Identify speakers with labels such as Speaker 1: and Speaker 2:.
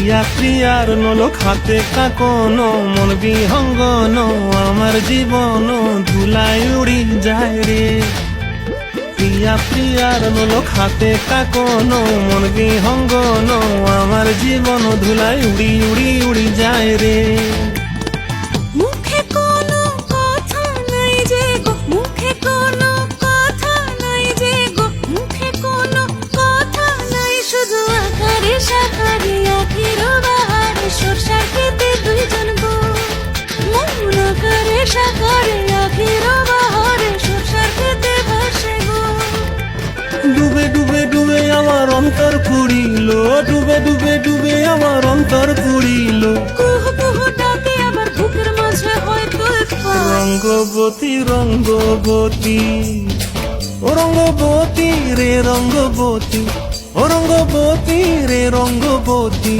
Speaker 1: প্রিয়া প্রিয়ার নলক হাতে কাকন মন বিহঙ্গন, আমার জীবন ধুলাই উড়ি যায় রে। প্রিয়া প্রিয়ার নলক হাতে কাকন মন বিহঙ্গন, আমার জীবন ধুলাই উড়ি উড়ি উড়ি যায় রে।
Speaker 2: আকারে সাকারে আখির বাহারে সরষার খেতে ভাসে গো।
Speaker 1: ডুবে ডুবে ডুবে আমার অন্তর পুরিল ডুবে ডুবে ডুবে আমার অন্তর পুরিল
Speaker 2: কুহু কুহু ডাকে আবার বুকের মাঝে হয়
Speaker 1: রঙ্গবতী রঙ্গবতী ও রঙ্গবতী রে রঙ্গবতী ও রঙ্গবতী রে রঙ্গবতী।